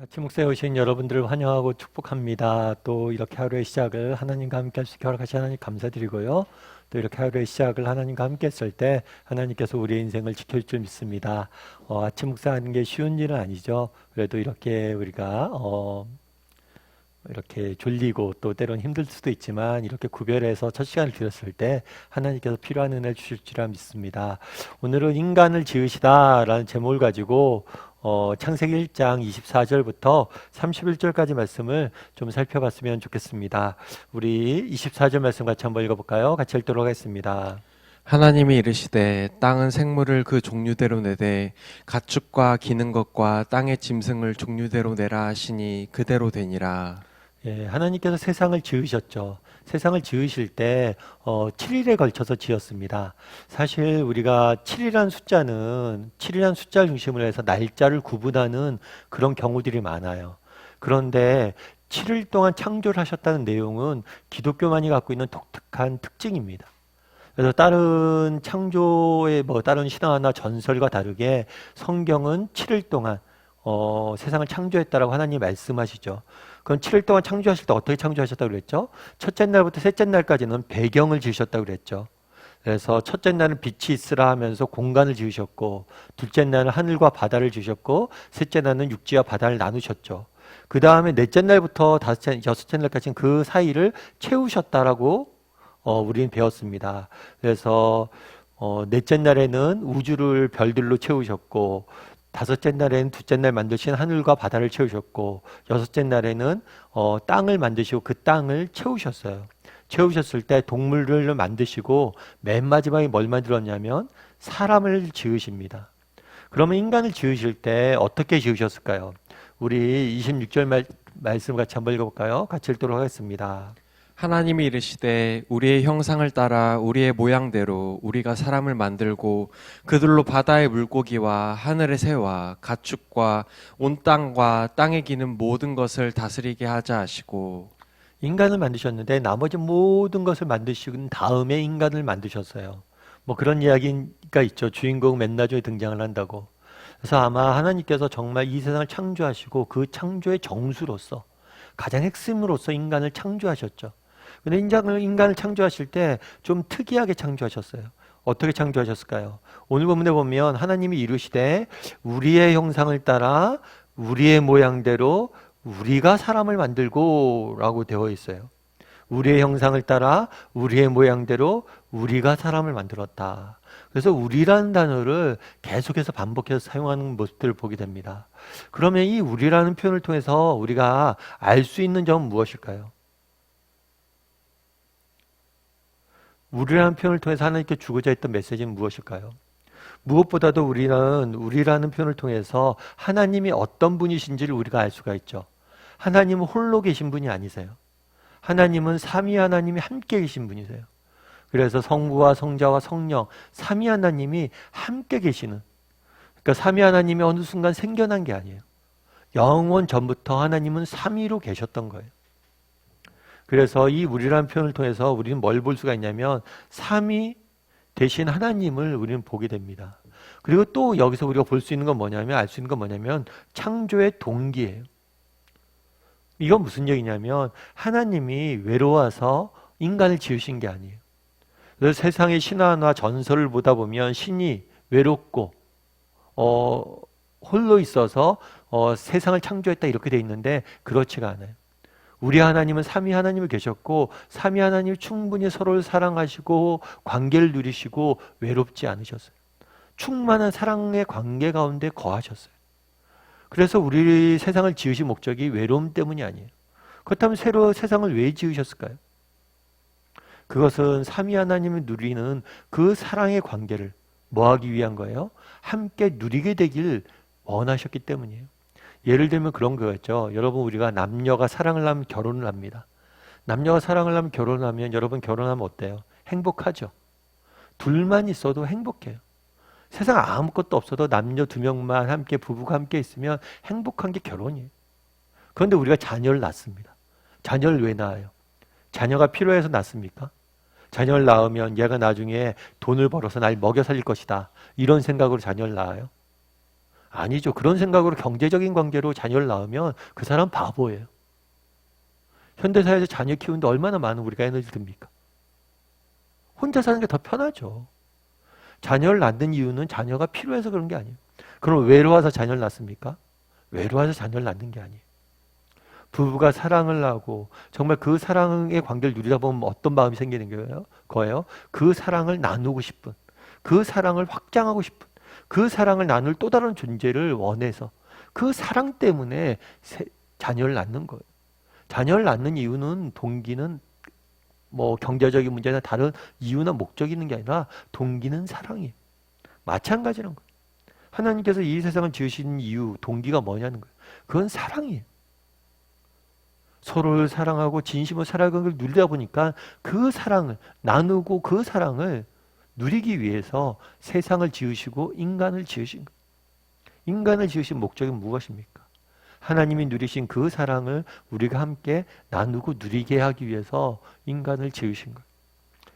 아침 목사에 오신 여러분들을 환영하고 축복합니다. 또 이렇게 하루의 시작을 하나님과 함께 할수 있게 허락하신 하나님 감사드리고요. 또 이렇게 하루의 시작을 하나님과 함께 했을 때 하나님께서 우리의 인생을 지켜줄 줄 믿습니다. 어, 아침 목사하는 게 쉬운 일은 아니죠. 그래도 이렇게 우리가 어, 이렇게 졸리고 또 때론 힘들 수도 있지만 이렇게 구별해서 첫 시간을 드렸을 때 하나님께서 필요한 은혜를 주실 줄 믿습니다. 오늘은 인간을 지으시다라는 제목을 가지고 어, 창세기 1장 24절부터 31절까지 말씀을 좀 살펴봤으면 좋겠습니다. 우리 24절 말씀 같이 한번 읽어볼까요? 같이 읽도록 하겠습니다. 하나님이 이르시되 땅은 생물을 그 종류대로 내되 가축과 기는 것과 땅의 짐승을 종류대로 내라 하시니 그대로 되니라. 예, 하나님께서 세상을 지으셨죠. 세상을 지으실 때 어, 7일에 걸쳐서 지었습니다. 사실 우리가 7이라는 숫자는 7이라는 숫자를 중심으로 해서 날짜를 구분하는 그런 경우들이 많아요. 그런데 7일 동안 창조를 하셨다는 내용은 기독교만이 갖고 있는 독특한 특징입니다. 그래서 다른 창조의 뭐 다른 신화나 전설과 다르게 성경은 7일 동안 어, 세상을 창조했다라고 하나님 말씀하시죠. 그건 7일 동안 창조하실 때 어떻게 창조하셨다고 그랬죠? 첫째 날부터 셋째 날까지는 배경을 지으셨다고 그랬죠. 그래서 첫째 날은 빛이 있으라 하면서 공간을 지으셨고 둘째 날은 하늘과 바다를 지으셨고 셋째 날은 육지와 바다를 나누셨죠. 그 다음에 넷째 날부터 다섯째, 여섯째 날까지는 그 사이를 채우셨다라고 어, 우리는 배웠습니다. 그래서 어, 넷째 날에는 우주를 별들로 채우셨고 다섯째 날에는 둘째 날 만드신 하늘과 바다를 채우셨고 여섯째 날에는 어, 땅을 만드시고 그 땅을 채우셨어요. 채우셨을 때 동물을 만드시고 맨 마지막에 뭘 만들었냐면 사람을 지으십니다. 그러면 인간을 지으실 때 어떻게 지으셨을까요? 우리 26절 말, 말씀 같이 한번 읽어볼까요? 같이 읽도록 하겠습니다. 하나님이 이르시되 우리의 형상을 따라 우리의 모양대로 우리가 사람을 만들고 그들로 바다의 물고기와 하늘의 새와 가축과 온 땅과 땅에 기는 모든 것을 다스리게 하자 하시고 인간을 만드셨는데 나머지 모든 것을 만드신 다음에 인간을 만드셨어요. 뭐 그런 이야기가 있죠. 주인공 맨나조에 등장을 한다고. 그래서 아마 하나님께서 정말 이 세상을 창조하시고 그 창조의 정수로서 가장 핵심으로서 인간을 창조하셨죠. 근데 인간을, 인간을 창조하실 때 좀 특이하게 창조하셨어요. 어떻게 창조하셨을까요? 오늘 본문에 보면 하나님이 이루시되 우리의 형상을 따라 우리의 모양대로 우리가 사람을 만들고 라고 되어 있어요. 우리의 형상을 따라 우리의 모양대로 우리가 사람을 만들었다. 그래서 우리라는 단어를 계속해서 반복해서 사용하는 모습들을 보게 됩니다. 그러면 이 우리라는 표현을 통해서 우리가 알 수 있는 점은 무엇일까요? 우리라는 표현을 통해서 하나님께 주고자 했던 메시지는 무엇일까요? 무엇보다도 우리는 우리라는 표현을 통해서 하나님이 어떤 분이신지를 우리가 알 수가 있죠. 하나님은 홀로 계신 분이 아니세요. 하나님은 삼위 하나님이 함께 계신 분이세요. 그래서 성부와 성자와 성령 삼위 하나님이 함께 계시는 그러니까 삼위 하나님이 어느 순간 생겨난 게 아니에요. 영원 전부터 하나님은 삼위로 계셨던 거예요. 그래서 이 우리라는 표현을 통해서 우리는 뭘 볼 수가 있냐면 삼위 대신 하나님을 우리는 보게 됩니다. 그리고 또 여기서 우리가 볼 수 있는 건 뭐냐면 알 수 있는 건 뭐냐면 창조의 동기예요. 이건 무슨 얘기냐면 하나님이 외로워서 인간을 지으신 게 아니에요. 그래서 세상의 신화나 전설을 보다 보면 신이 외롭고 어, 홀로 있어서 어, 세상을 창조했다 이렇게 돼 있는데 그렇지가 않아요. 우리 하나님은 삼위 하나님을 계셨고 삼위 하나님이 충분히 서로를 사랑하시고 관계를 누리시고 외롭지 않으셨어요. 충만한 사랑의 관계 가운데 거하셨어요. 그래서 우리 세상을 지으신 목적이 외로움 때문이 아니에요. 그렇다면 새로 세상을 왜 지으셨을까요? 그것은 삼위 하나님을 누리는 그 사랑의 관계를 뭐 하기 위한 거예요? 함께 누리게 되길 원하셨기 때문이에요. 예를 들면 그런 거였죠. 여러분 우리가 남녀가 사랑을 하면 결혼을 합니다. 남녀가 사랑을 하면 결혼을 하면 여러분 결혼하면 어때요? 행복하죠. 둘만 있어도 행복해요. 세상 아무것도 없어도 남녀 두 명만 함께 부부가 함께 있으면 행복한 게 결혼이에요. 그런데 우리가 자녀를 낳습니다. 자녀를 왜 낳아요? 자녀가 필요해서 낳습니까? 자녀를 낳으면 얘가 나중에 돈을 벌어서 날 먹여 살릴 것이다. 이런 생각으로 자녀를 낳아요. 아니죠. 그런 생각으로 경제적인 관계로 자녀를 낳으면 그 사람 바보예요. 현대사회에서 자녀 키우는데 얼마나 많은 우리가 에너지 듭니까? 혼자 사는 게 더 편하죠. 자녀를 낳는 이유는 자녀가 필요해서 그런 게 아니에요. 그럼 외로워서 자녀를 낳습니까? 외로워서 자녀를 낳는 게 아니에요. 부부가 사랑을 하고 정말 그 사랑의 관계를 누리다 보면 어떤 마음이 생기는 거예요? 거예요. 그 사랑을 나누고 싶은, 그 사랑을 확장하고 싶은, 그 사랑을 나눌 또 다른 존재를 원해서 그 사랑 때문에 세- 자녀를 낳는 거예요. 자녀를 낳는 이유는 동기는 뭐 경제적인 문제나 다른 이유나 목적이 있는 게 아니라 동기는 사랑이에요. 마찬가지란 거예요. 하나님께서 이 세상을 지으신 이유, 동기가 뭐냐는 거예요. 그건 사랑이에요. 서로를 사랑하고 진심으로 살아가는 걸 누리다 보니까 그 사랑을 나누고 그 사랑을 누리기 위해서 세상을 지으시고 인간을 지으신. 인간을 지으신 목적이 무엇입니까? 하나님이 누리신 그 사랑을 우리가 함께 나누고 누리게 하기 위해서 인간을 지으신 거예요.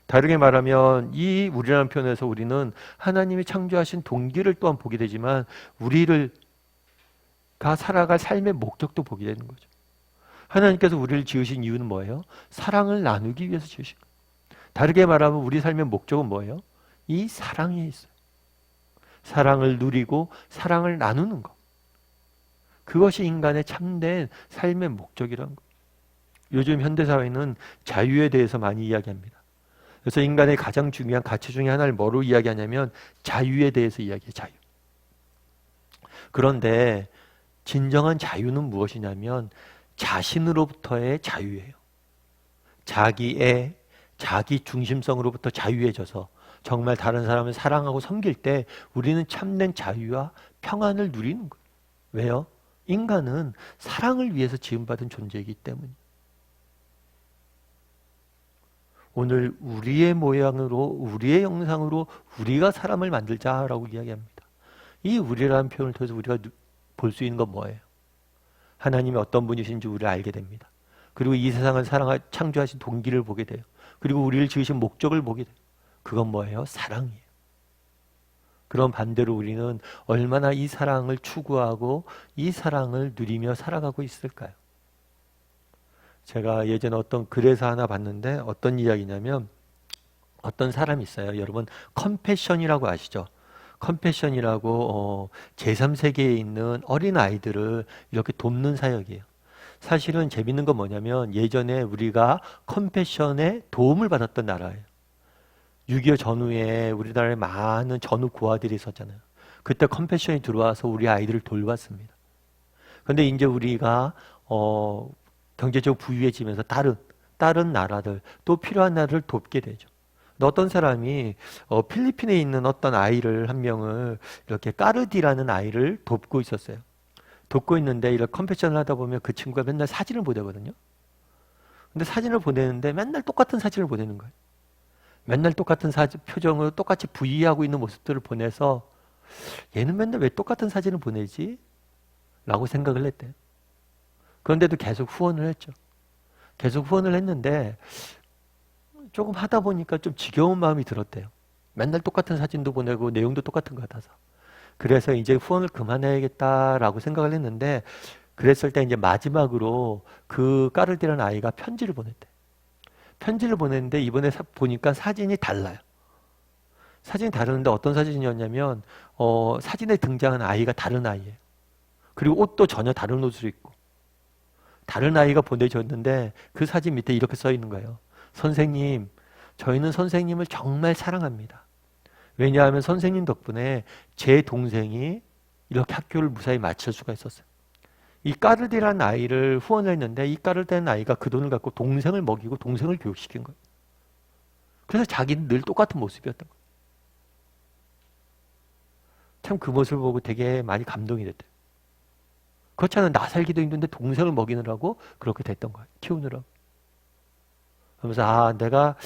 다르게 말하면 이 우리라는 표현에서 우리는 하나님이 창조하신 동기를 또한 보게 되지만 우리를 가 살아갈 삶의 목적도 보게 되는 거죠. 하나님께서 우리를 지으신 이유는 뭐예요? 사랑을 나누기 위해서 지으신 거예요. 다르게 말하면 우리 삶의 목적은 뭐예요? 이 사랑에 있어요. 사랑을 누리고 사랑을 나누는 것. 그것이 인간의 참된 삶의 목적이라는 거예요. 요즘 현대사회는 자유에 대해서 많이 이야기합니다. 그래서 인간의 가장 중요한 가치 중에 하나를 뭐로 이야기하냐면 자유에 대해서 이야기해요. 자유. 그런데 진정한 자유는 무엇이냐면 자신으로부터의 자유예요. 자기의 자기 중심성으로부터 자유해져서 정말 다른 사람을 사랑하고 섬길 때 우리는 참된 자유와 평안을 누리는 거예요. 왜요? 인간은 사랑을 위해서 지음받은 존재이기 때문에. 오늘 우리의 모양으로, 우리의 형상으로 우리가 사람을 만들자라고 이야기합니다. 이 우리라는 표현을 통해서 우리가 볼 수 있는 건 뭐예요? 하나님이 어떤 분이신지 우리를 알게 됩니다. 그리고 이 세상을 사랑하, 창조하신 동기를 보게 돼요. 그리고 우리를 지으신 목적을 보게 돼요. 그건 뭐예요? 사랑이에요. 그런 반대로 우리는 얼마나 이 사랑을 추구하고 이 사랑을 누리며 살아가고 있을까요? 제가 예전에 어떤 글에서 하나 봤는데 어떤 이야기냐면 어떤 사람이 있어요. 여러분 컴패션이라고 아시죠? 컴패션이라고 어, 제3세계에 있는 어린 아이들을 이렇게 돕는 사역이에요. 사실은 재밌는 건 뭐냐면 예전에 우리가 컴패션의 도움을 받았던 나라예요. 6.25 전후에 우리나라에 많은 전후 고아들이 있었잖아요. 그때 컴패션이 들어와서 우리 아이들을 돌봤습니다. 근데 이제 우리가 어, 경제적 부유해지면서 다른 다른 나라들 또 필요한 나라를 돕게 되죠. 어떤 사람이 어, 필리핀에 있는 어떤 아이를 한 명을 이렇게 까르디라는 아이를 돕고 있었어요. 돕고 있는데 이렇게 컴패션을 하다 보면 그 친구가 맨날 사진을 보내거든요. 근데 사진을 보내는데 맨날 똑같은 사진을 보내는 거예요. 맨날 똑같은 사진, 표정으로 똑같이 부위하고 있는 모습들을 보내서 얘는 맨날 왜 똑같은 사진을 보내지? 라고 생각을 했대요. 그런데도 계속 후원을 했죠. 계속 후원을 했는데 조금 하다 보니까 좀 지겨운 마음이 들었대요. 맨날 똑같은 사진도 보내고 내용도 똑같은 것 같아서. 그래서 이제 후원을 그만해야겠다라고 생각을 했는데 그랬을 때 이제 마지막으로 그 까르디라는 아이가 편지를 보냈대. 편지를 보냈는데 이번에 사- 보니까 사진이 달라요. 사진이 다르는데 어떤 사진이었냐면 어, 사진에 등장한 아이가 다른 아이예요. 그리고 옷도 전혀 다른 옷을 입고 다른 아이가 보내줬는데 그 사진 밑에 이렇게 써 있는 거예요. 선생님, 저희는 선생님을 정말 사랑합니다. 왜냐하면 선생님 덕분에 제 동생이 이렇게 학교를 무사히 마칠 수가 있었어요. 이 까르디라는 아이를 후원했는데 이 까르디라는 아이가 그 돈을 갖고 동생을 먹이고 동생을 교육시킨 거예요. 그래서 자기는 늘 똑같은 모습이었던 거예요. 참 그 모습을 보고 되게 많이 감동이 됐대요. 그렇잖아요. 나 살기도 힘든데 동생을 먹이느라고 그렇게 됐던 거예요. 키우느라고. 그러면서 아 내가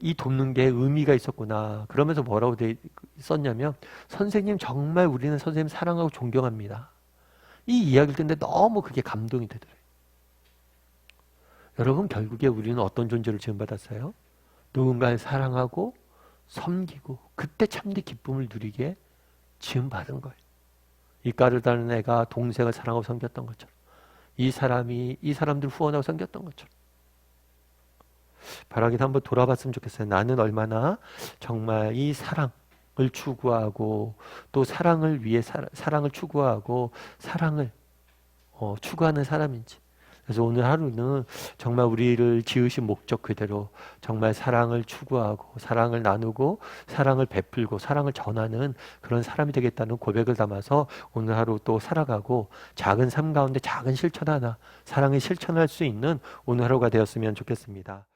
이 돕는 게 의미가 있었구나. 그러면서 뭐라고 돼 썼냐면 선생님 정말 우리는 선생님 사랑하고 존경합니다. 이 이야기를 듣는데 너무 그게 감동이 되더래요. 여러분 결국에 우리는 어떤 존재를 지음받았어요? 누군가를 사랑하고 섬기고 그때 참된 기쁨을 누리게 지음받은 거예요. 이 까르다는 애가 동생을 사랑하고 섬겼던 것처럼 이 사람이 이 사람들 후원하고 섬겼던 것처럼 바라기도 한번 돌아봤으면 좋겠어요. 나는 얼마나 정말 이 사랑 을 추구하고 또 사랑을 위해 사, 사랑을 추구하고 사랑을 어, 추구하는 사람인지. 그래서 오늘 하루는 정말 우리를 지으신 목적 그대로 정말 사랑을 추구하고 사랑을 나누고 사랑을 베풀고 사랑을 전하는 그런 사람이 되겠다는 고백을 담아서 오늘 하루 또 살아가고 작은 삶 가운데 작은 실천 하나 사랑을 실천할 수 있는 오늘 하루가 되었으면 좋겠습니다.